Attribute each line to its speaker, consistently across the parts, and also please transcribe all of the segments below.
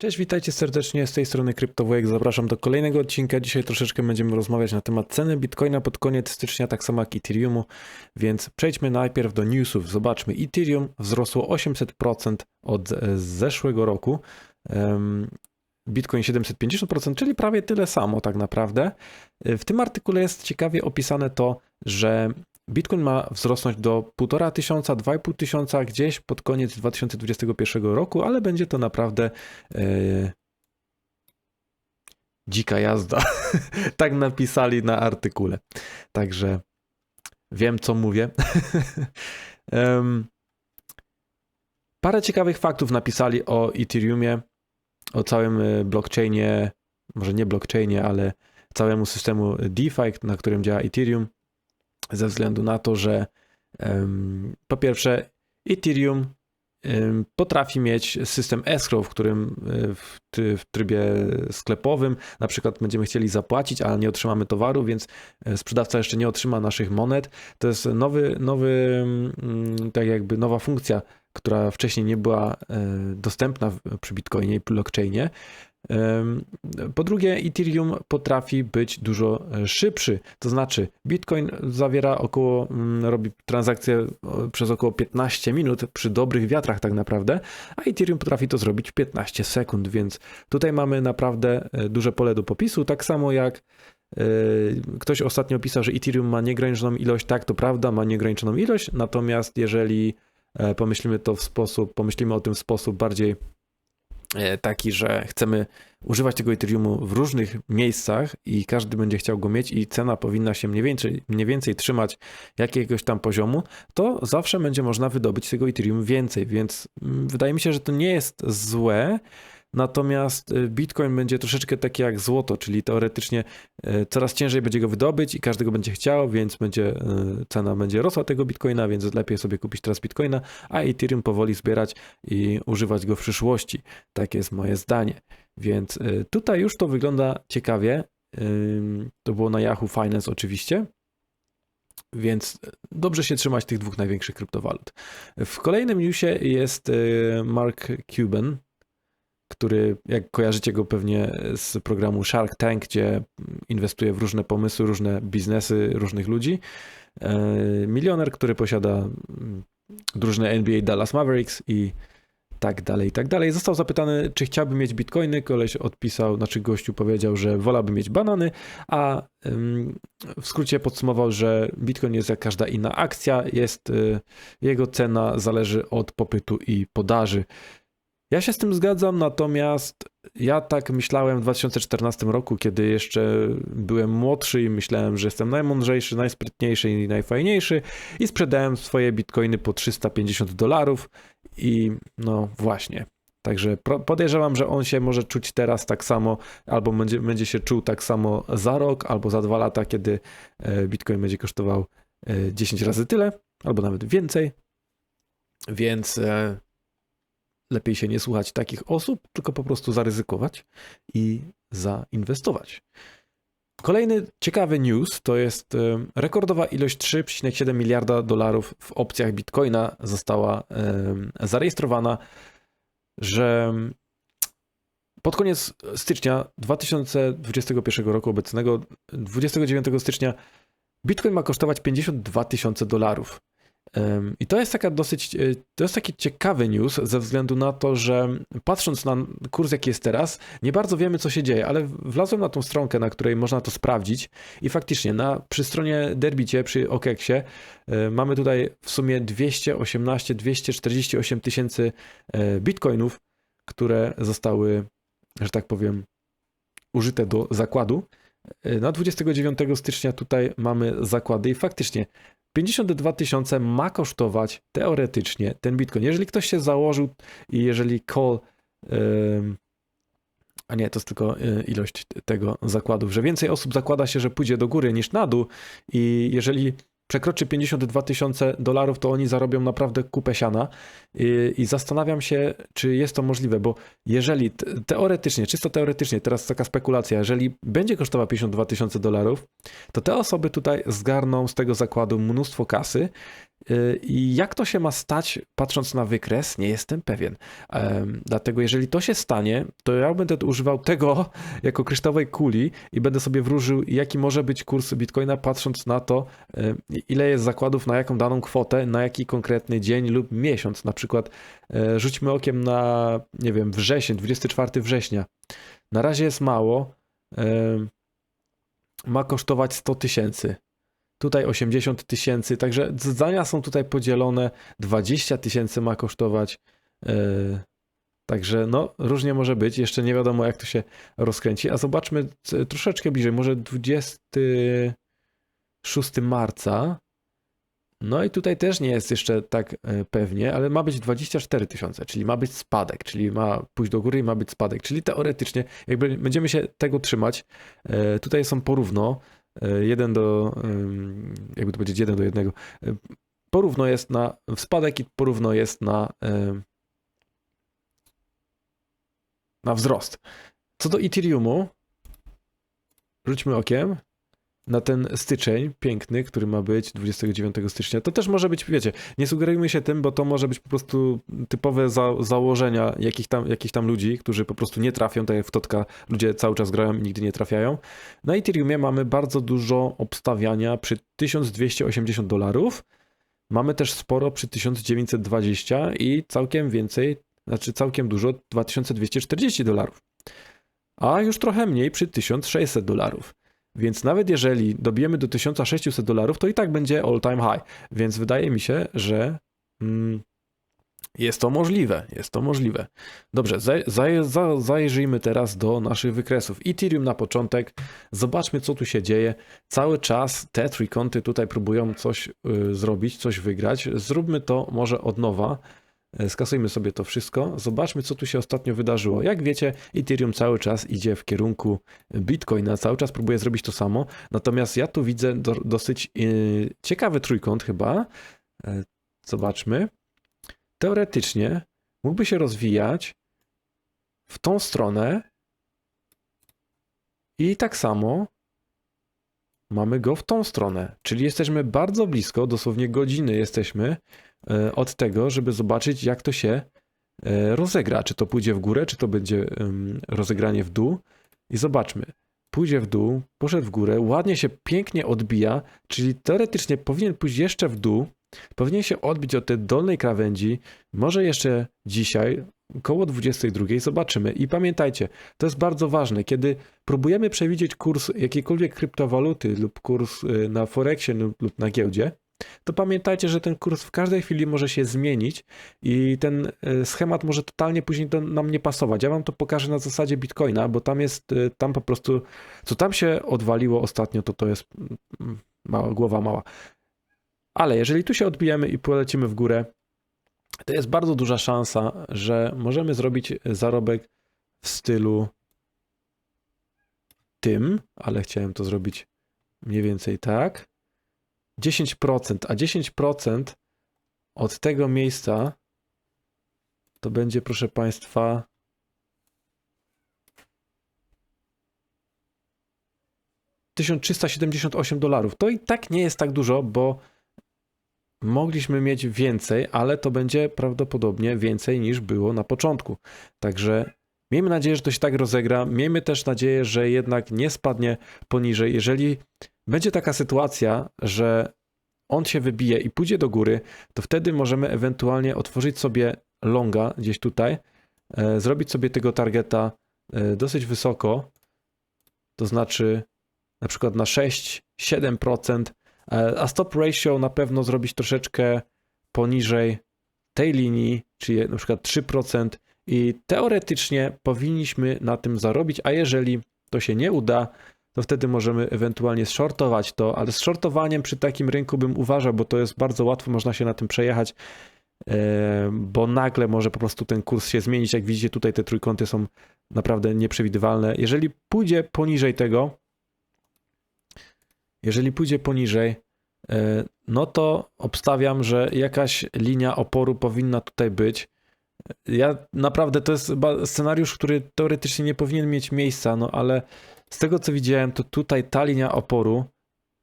Speaker 1: Cześć, witajcie serdecznie z tej strony CryptoWojek. Zapraszam do kolejnego odcinka. Dzisiaj troszeczkę będziemy rozmawiać na temat ceny Bitcoina pod koniec stycznia, tak samo jak Ethereumu, więc przejdźmy najpierw do newsów. Zobaczmy, Ethereum wzrosło 800% od e, zeszłego roku. Bitcoin 750%, czyli prawie tyle samo tak naprawdę. E, W tym artykule jest ciekawie opisane to, że Bitcoin ma wzrosnąć do 1,5 tysiąca, 2,5 tysiąca gdzieś pod koniec 2021 roku, ale będzie to naprawdę e, dzika jazda. tak napisali na artykule. Także wiem, co mówię. Em, parę ciekawych faktów napisali o Ethereumie, o całym e, blockchainie, może nie blockchainie, ale całemu systemu DeFi, na którym działa Ethereum ze względu na to, że po pierwsze Ethereum potrafi mieć system escrow, w którym e, w, w trybie sklepowym na przykład będziemy chcieli zapłacić, ale nie otrzymamy towaru, więc e, sprzedawca jeszcze nie otrzyma naszych monet. To jest nowy, nowy mm, tak jakby nowa funkcja, która wcześniej nie była e, dostępna przy Bitcoinie i blockchainie. Po drugie, Ethereum potrafi być dużo e, szybszy. To znaczy, Bitcoin zawiera około, mm, robi transakcję przez około 15 minut przy dobrych wiatrach, tak naprawdę, a Ethereum potrafi to zrobić w 15 sekund, więc tutaj mamy naprawdę e, duże pole do popisu. Tak samo jak e, ktoś ostatnio pisał, że Ethereum ma nieograniczoną ilość, tak, to prawda, ma nieograniczoną ilość, natomiast jeżeli pomyślimy to w sposób, pomyślimy o tym w sposób bardziej taki, że chcemy używać tego Ethereumu w różnych miejscach i każdy będzie chciał go mieć i cena powinna się mniej więcej, mniej więcej trzymać jakiegoś tam poziomu, to zawsze będzie można wydobyć tego Ethereum więcej, więc mm, wydaje mi się, że to nie jest złe, natomiast y, Bitcoin będzie troszeczkę taki jak złoto, czyli teoretycznie y, coraz ciężej będzie go wydobyć i każdy go będzie chciał, więc będzie, y, cena będzie rosła tego Bitcoina, więc lepiej sobie kupić teraz Bitcoina, a Ethereum powoli zbierać i używać go w przyszłości. Takie jest moje zdanie. Więc tutaj już to wygląda ciekawie. To było na Yahoo Finance oczywiście. Więc dobrze się trzymać tych dwóch największych kryptowalut. W kolejnym newsie jest Mark Cuban, który, jak kojarzycie go pewnie z programu Shark Tank, gdzie inwestuje w różne pomysły, różne biznesy różnych ludzi. Y, Milioner, który posiada mm, drużynę NBA Dallas Mavericks i tak dalej, i tak dalej. Został zapytany, czy chciałby mieć bitcoiny. Koleś odpisał, znaczy gościu powiedział, że wolałby mieć banany, a w skrócie podsumował, że bitcoin jest jak każda inna akcja, jest y, jego cena zależy od popytu i podaży. Ja się z tym zgadzam, natomiast ja tak myślałem w 2014 roku, kiedy jeszcze byłem młodszy i myślałem, że jestem najmądrzejszy, najsprytniejszy i najfajniejszy i sprzedałem swoje bitcoiny po 350 dolarów i no właśnie. Także podejrzewam, że on się może czuć teraz tak samo, albo będzie, będzie się czuł tak samo za rok, albo za dwa lata, kiedy e, Bitcoin będzie kosztował e, 10 razy tyle, albo nawet więcej. Więc e, lepiej się nie słuchać takich osób, tylko po prostu zaryzykować i zainwestować. Kolejny ciekawy news to jest e, rekordowa ilość 3,7 miliarda dolarów w opcjach Bitcoina została e, zarejestrowana, że pod koniec stycznia 2021 roku obecnego, 29 stycznia, Bitcoin ma kosztować 52 tysiące dolarów. I to jest taka dosyć, y, to jest taki ciekawy news ze względu na to, że patrząc na kurs jaki jest teraz, nie bardzo wiemy co się dzieje, ale wlazłem na tą stronkę, na której można to sprawdzić i faktycznie na, przy stronie Derbicie, przy OKEXie y, mamy tutaj w sumie 218, 248 tysięcy y, bitcoinów, które zostały, że tak powiem, użyte do zakładu. Y, Na 29 stycznia tutaj mamy zakłady i faktycznie 52 tysiące ma kosztować teoretycznie ten bitcoin. Jeżeli ktoś się założył i jeżeli call, a nie, to jest tylko y, ilość tego zakładów, że więcej osób zakłada się, że pójdzie do góry niż na dół i jeżeli przekroczy 52 tysiące dolarów, to oni zarobią naprawdę kupę siana. I, i zastanawiam się, czy jest to możliwe, bo jeżeli te- teoretycznie, czysto teoretycznie, teraz taka spekulacja, jeżeli będzie kosztował 52 tysiące dolarów, to te osoby tutaj zgarną z tego zakładu mnóstwo kasy I jak to się ma stać, patrząc na wykres, nie jestem pewien. Dlatego, jeżeli to się stanie, to ja będę używał tego jako kryształowej kuli i będę sobie wróżył, jaki może być kurs bitcoina, patrząc na to, em, ile jest zakładów na jaką daną kwotę, na jaki konkretny dzień lub miesiąc. Na przykład e, rzućmy okiem na, nie wiem, wrzesień, 24 września. Na razie jest mało. Ma kosztować 100 tysięcy. Tutaj 80 tysięcy, także zdania są tutaj podzielone. 20 tysięcy ma kosztować. e, Także no, różnie może być. Jeszcze nie wiadomo, jak to się rozkręci. A zobaczmy troszeczkę bliżej. Może 26 marca. No i tutaj też nie jest jeszcze tak e, pewnie, ale ma być 24 tysiące, czyli ma być spadek, czyli ma pójść do góry i ma być spadek. Czyli teoretycznie, jakby będziemy się tego trzymać. E, Tutaj są porówno. E, Jeden do, jakby to powiedzieć, jeden do jednego. E, Porówno jest na spadek i porówno jest na, na wzrost. Co do Ethereumu, rzućmy okiem na ten styczeń piękny, który ma być 29 stycznia. To też może być, wiecie, nie sugerujmy się tym, bo to może być po prostu typowe za, założenia jakich tam, jakichś tam ludzi, którzy po prostu nie trafią, tak jak w Totka ludzie cały czas grają i nigdy nie trafiają. Na Ethereumie mamy bardzo dużo obstawiania przy 1280 dolarów. Mamy też sporo przy 1920 i całkiem więcej, znaczy całkiem dużo 2240 dolarów. A już trochę mniej przy 1600 dolarów. Więc nawet jeżeli dobijemy do 1600 dolarów, to i tak będzie all time high. Więc wydaje mi się, że mm, jest to możliwe. Jest to możliwe. Dobrze, zaj, zaj, za, zajrzyjmy teraz do naszych wykresów. Ethereum na początek. Zobaczmy, co tu się dzieje. Cały czas te trójkąty tutaj próbują coś y, zrobić, coś wygrać. Zróbmy to może od nowa. E, Skasujmy sobie to wszystko. Zobaczmy, co tu się ostatnio wydarzyło. Jak wiecie, Ethereum cały czas idzie w kierunku Bitcoina, cały czas próbuje zrobić to samo. Natomiast ja tu widzę do, dosyć yy, ciekawy trójkąt chyba. E, Zobaczmy. Teoretycznie mógłby się rozwijać w tą stronę i tak samo mamy go w tą stronę. Czyli jesteśmy bardzo blisko, dosłownie godziny jesteśmy e, od tego, żeby zobaczyć, jak to się e, rozegra. Czy to pójdzie w górę, czy to będzie rozegranie w dół. I zobaczmy. Pójdzie w dół, poszedł w górę, ładnie się pięknie odbija, czyli teoretycznie powinien pójść jeszcze w dół, powinien się odbić od tej dolnej krawędzi, może jeszcze dzisiaj, koło 22, zobaczymy. I pamiętajcie, to jest bardzo ważne, kiedy próbujemy przewidzieć kurs jakiejkolwiek kryptowaluty lub kurs y, na Forexie lub, na giełdzie, to pamiętajcie, że ten kurs w każdej chwili może się zmienić i ten y, schemat może totalnie później do, nam nie pasować. Ja wam to pokażę na zasadzie Bitcoina, bo tam jest, y, tam po prostu, co tam się odwaliło ostatnio, to to jest mm, mała, głowa mała. Ale jeżeli tu się odbijemy i polecimy w górę, to jest bardzo duża szansa, że możemy zrobić zarobek w stylu tym, ale chciałem to zrobić mniej więcej tak. 10%, a 10% od tego miejsca to będzie, proszę Państwa, $1378 dolarów. To i tak nie jest tak dużo, bo mogliśmy mieć więcej, ale to będzie prawdopodobnie więcej niż było na początku. Także miejmy nadzieję, że to się tak rozegra. Miejmy też nadzieję, że jednak nie spadnie poniżej. Jeżeli będzie taka sytuacja, że on się wybije i pójdzie do góry, to wtedy możemy ewentualnie otworzyć sobie longa gdzieś tutaj, e, zrobić sobie tego targeta e, dosyć wysoko, to znaczy na przykład na 6-7%, e, a stop ratio na pewno zrobić troszeczkę poniżej tej linii, czyli na przykład 3% i teoretycznie powinniśmy na tym zarobić, a jeżeli to się nie uda, to wtedy możemy ewentualnie shortować to, ale z shortowaniem przy takim rynku bym uważał, bo to jest bardzo łatwo, można się na tym przejechać, e, bo nagle może po prostu ten kurs się zmienić. Jak widzicie, tutaj te trójkąty są naprawdę nieprzewidywalne. Jeżeli pójdzie poniżej tego, jeżeli pójdzie poniżej, e, no to obstawiam, że jakaś linia oporu powinna tutaj być. Ja naprawdę to jest scenariusz, który teoretycznie nie powinien mieć miejsca, no ale z tego co widziałem, to tutaj ta linia oporu,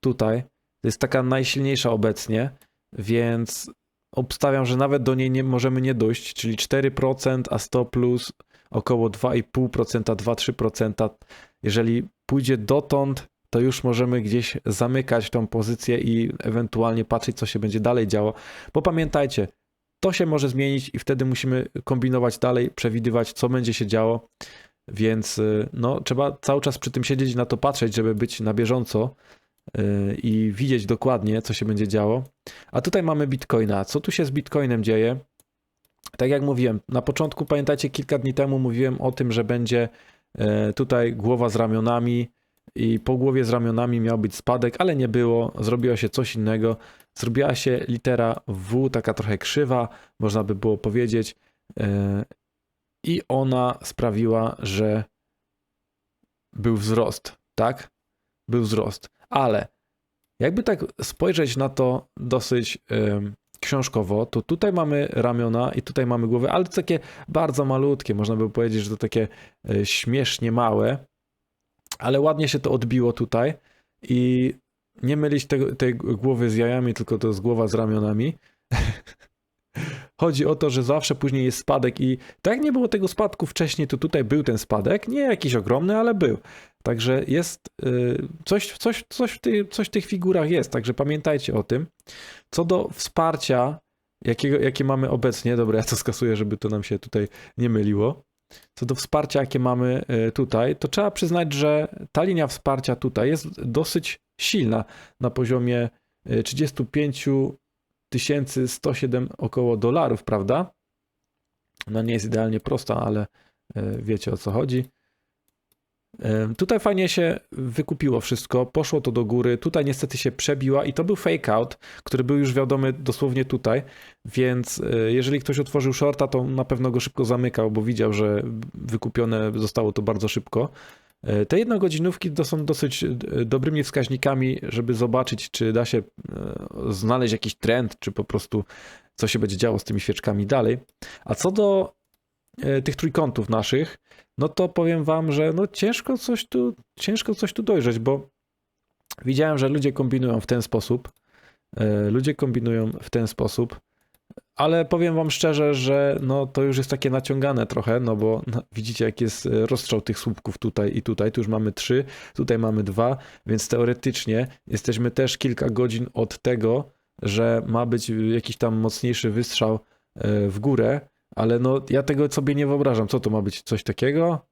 Speaker 1: tutaj, to jest taka najsilniejsza obecnie. więc obstawiam, że nawet do niej nie możemy nie dojść, czyli 4%, a 100 plus około 2,5%, 2-3%. Jeżeli pójdzie dotąd, to już możemy gdzieś zamykać tą pozycję i ewentualnie patrzeć, co się będzie dalej działo. Bo pamiętajcie, to się może zmienić i wtedy musimy kombinować dalej, przewidywać, co będzie się działo. Więc y, no, trzeba cały czas przy tym siedzieć na to patrzeć, żeby być na bieżąco y, i widzieć dokładnie, co się będzie działo. A tutaj mamy Bitcoina. Co tu się z Bitcoinem dzieje? Tak jak mówiłem, na początku, pamiętacie, kilka dni temu mówiłem o tym, że będzie y, tutaj głowa z ramionami i po głowie z ramionami miał być spadek, ale nie było. Zrobiło się coś innego. Zrobiła się litera W, taka trochę krzywa, można by było powiedzieć i ona sprawiła, że był wzrost, tak? Był wzrost. Ale jakby tak spojrzeć na to dosyć y, książkowo, to tutaj mamy ramiona i tutaj mamy głowę, ale to takie bardzo malutkie, można by powiedzieć, że to takie y, śmiesznie małe, ale ładnie się to odbiło tutaj i nie mylić tej głowy z jajami, tylko to jest głowa z ramionami. Chodzi o to, że zawsze później jest spadek i tak jak nie było tego spadku wcześniej, to tutaj był ten spadek. Nie jakiś ogromny, ale był. Także jest y, coś, coś, coś, w coś w tych figurach jest, także pamiętajcie o tym. Co do wsparcia, jakiego, jakie mamy obecnie, dobra, ja to skasuję, żeby to nam się tutaj nie myliło. Co do wsparcia, jakie mamy y, tutaj, to trzeba przyznać, że ta linia wsparcia tutaj jest dosyć silna na poziomie 35 y, 1107 około dolarów, prawda? No nie jest idealnie prosta, ale e, wiecie o co chodzi. Tutaj fajnie się wykupiło wszystko, poszło to do góry, tutaj niestety się przebiła i to był fake out, który był już wiadomy dosłownie tutaj, więc e, jeżeli ktoś otworzył shorta, to na pewno go szybko zamykał, bo widział, że wykupione zostało to bardzo szybko. E, te jednogodzinówki to są dosyć e, dobrymi wskaźnikami, żeby zobaczyć, czy da się znaleźć jakiś trend, czy po prostu co się będzie działo z tymi świeczkami dalej. A co do tych trójkątów naszych, no to powiem wam, że no ciężko coś tu, ciężko coś tu dojrzeć, bo widziałem, że ludzie kombinują w ten sposób. Ludzie kombinują w ten sposób. Ale powiem wam szczerze, że no, to już jest takie naciągane trochę, no bo no, widzicie jak jest e, rozstrzał tych słupków tutaj i tutaj. Tu już mamy trzy, tutaj mamy dwa, więc teoretycznie jesteśmy też kilka godzin od tego, że ma być jakiś tam mocniejszy wystrzał e, w górę, ale no ja tego sobie nie wyobrażam. Co to ma być? Coś takiego?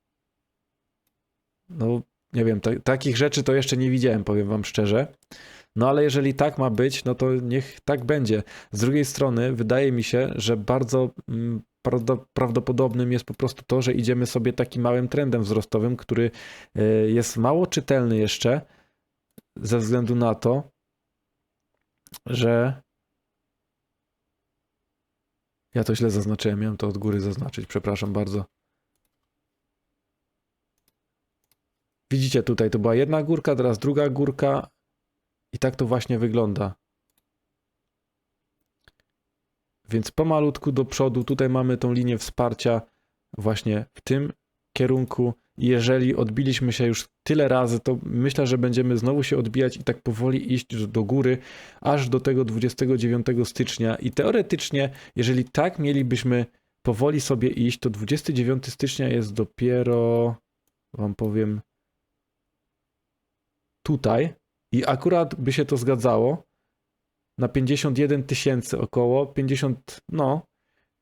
Speaker 1: No nie wiem, takich rzeczy to jeszcze nie widziałem, powiem wam szczerze. No ale jeżeli tak ma być, no to niech tak będzie. Z drugiej strony wydaje mi się, że bardzo mm, prawdopodobnym jest po prostu to, że idziemy sobie takim małym trendem wzrostowym, który e, jest mało czytelny jeszcze ze względu na to, że ja to źle zaznaczyłem, miałem to od góry zaznaczyć, przepraszam bardzo. Widzicie tutaj, to była jedna górka, teraz druga górka, i tak to właśnie wygląda. Więc pomalutku do przodu, tutaj mamy tą linię wsparcia właśnie w tym kierunku. Jeżeli odbiliśmy się już tyle razy, to myślę, że będziemy znowu się odbijać i tak powoli iść do góry, aż do tego 29 stycznia. I teoretycznie, jeżeli tak mielibyśmy powoli sobie iść, to 29 stycznia jest dopiero, wam powiem, tutaj, i akurat by się to zgadzało na 51 tysięcy około, 50, no,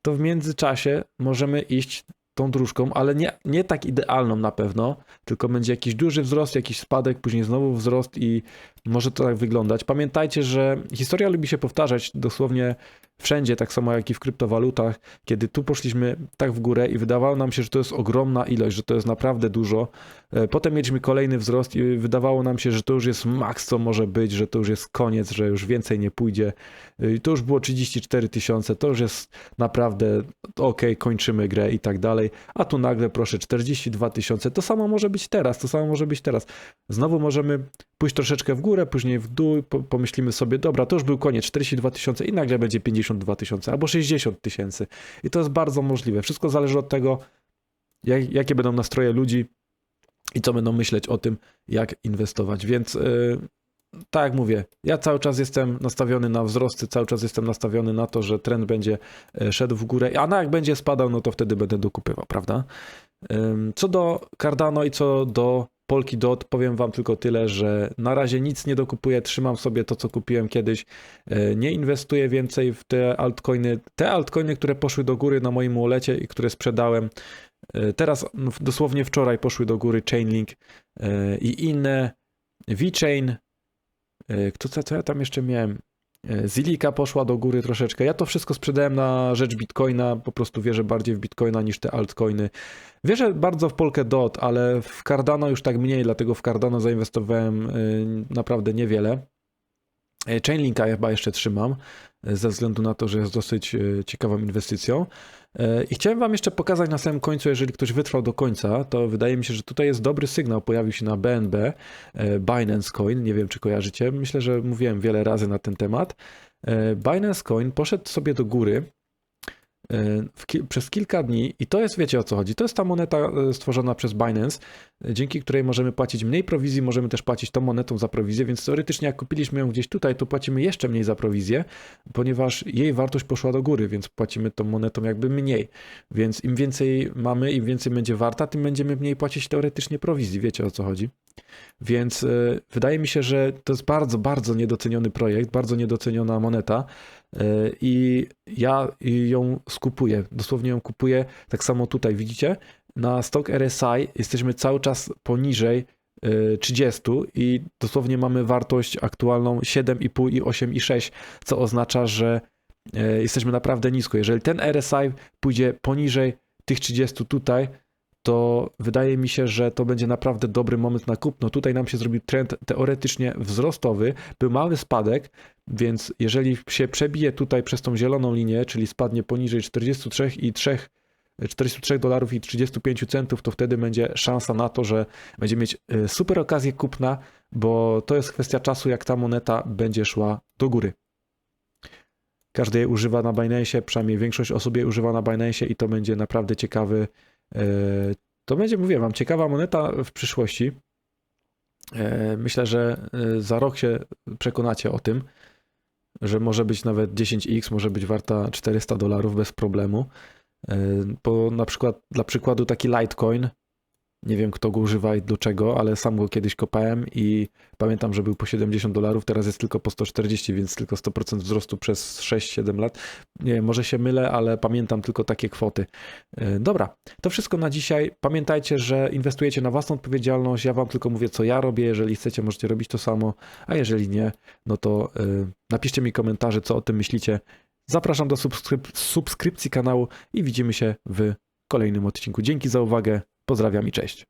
Speaker 1: to w międzyczasie możemy iść tą dróżką, ale nie, nie tak idealną na pewno, tylko będzie jakiś duży wzrost, jakiś spadek, później znowu wzrost i może to tak wyglądać. Pamiętajcie, że historia lubi się powtarzać dosłownie wszędzie, tak samo jak i w kryptowalutach, kiedy tu poszliśmy tak w górę i wydawało nam się, że to jest ogromna ilość, że to jest naprawdę dużo. E, potem mieliśmy kolejny wzrost i wydawało nam się, że to już jest maks, co może być, że to już jest koniec, że już więcej nie pójdzie. E, I to już było 34 tysiące, to już jest naprawdę ok, kończymy grę i tak dalej. A tu nagle, proszę, 42 tysiące. To samo może być teraz, to samo może być teraz. Znowu możemy pójść troszeczkę w górę, później w dół, pomyślimy sobie, dobra, to już był koniec, 42 tysiące i nagle będzie 52 tysiące albo 60 tysięcy. I to jest bardzo możliwe. Wszystko zależy od tego, jak, jakie będą nastroje ludzi i co będą myśleć o tym, jak inwestować. Więc yy, tak jak mówię, ja cały czas jestem nastawiony na wzrosty, cały czas jestem nastawiony na to, że trend będzie e, szedł w górę, a na jak będzie spadał, no to wtedy będę dokupywał, prawda? Co do Cardano i co do Polki Dot, powiem wam tylko tyle, że na razie nic nie dokupuję, trzymam sobie to, co kupiłem kiedyś, E, nie inwestuję więcej w te altcoiny. Te altcoiny, które poszły do góry na moim walletie i które sprzedałem, e, teraz dosłownie wczoraj poszły do góry Chainlink e, i inne, VeChain, kto, co, co ja tam jeszcze miałem? E, Zilika poszła do góry troszeczkę. Ja to wszystko sprzedałem na rzecz Bitcoina, po prostu wierzę bardziej w Bitcoina niż te altcoiny. Wierzę bardzo w Polkę Dot, ale w Cardano już tak mniej, dlatego w Cardano zainwestowałem e, naprawdę niewiele. Chainlinka chyba jeszcze trzymam, e, ze względu na to, że jest dosyć e, ciekawą inwestycją. E, I chciałem Wam jeszcze pokazać na samym końcu, jeżeli ktoś wytrwał do końca, to wydaje mi się, że tutaj jest dobry sygnał. Pojawił się na BNB, Binance Coin, nie wiem czy kojarzycie, myślę, że mówiłem wiele razy na ten temat. Binance Coin poszedł sobie do góry ki- przez kilka dni i to jest, wiecie o co chodzi, to jest ta moneta e, stworzona przez Binance, e, dzięki której możemy płacić mniej prowizji, możemy też płacić tą monetą za prowizję, więc teoretycznie jak kupiliśmy ją gdzieś tutaj, to płacimy jeszcze mniej za prowizję, ponieważ jej wartość poszła do góry, więc płacimy tą monetą jakby mniej. Więc im więcej mamy, im więcej będzie warta, tym będziemy mniej płacić teoretycznie prowizji, wiecie o co chodzi. Więc e, wydaje mi się, że to jest bardzo, bardzo niedoceniony projekt, bardzo niedoceniona moneta i ja ją skupuję, dosłownie ją kupuję. Tak samo tutaj widzicie, na stok RSI jesteśmy cały czas poniżej e, 30 i dosłownie mamy wartość aktualną 7,5 i 8,6, co oznacza, że e, jesteśmy naprawdę nisko. Jeżeli ten RSI pójdzie poniżej tych 30 tutaj, to wydaje mi się, że to będzie naprawdę dobry moment na kupno. Tutaj nam się zrobił trend teoretycznie wzrostowy, był mały spadek, więc jeżeli się przebije tutaj przez tą zieloną linię, czyli spadnie poniżej 43 i 3 43 dolarów i 35 centów, to wtedy będzie szansa na to, że będzie mieć e, super okazję kupna, bo to jest kwestia czasu, jak ta moneta będzie szła do góry. Każdy jej używa na Binance, przynajmniej większość osób jej używa na Binance i to będzie naprawdę ciekawy. E, To będzie, mówię wam, ciekawa moneta w przyszłości. E, Myślę, że e, za rok się przekonacie o tym, że może być nawet 10x, może być warta 400 dolarów bez problemu. Bo na przykład, dla przykładu, taki Litecoin, nie wiem kto go używa i do czego, ale sam go kiedyś kopałem i pamiętam, że był po 70 dolarów, teraz jest tylko po 140, więc tylko 100% wzrostu przez 6-7 lat. Nie może się mylę, ale pamiętam tylko takie kwoty. E, Dobra, to wszystko na dzisiaj. Pamiętajcie, że inwestujecie na własną odpowiedzialność. Ja wam tylko mówię, co ja robię. Jeżeli chcecie, możecie robić to samo, a jeżeli nie, no to e, napiszcie mi komentarze, co o tym myślicie. Zapraszam do subskryp- subskrypcji kanału i widzimy się w kolejnym odcinku. Dzięki za uwagę. Pozdrawiam i cześć.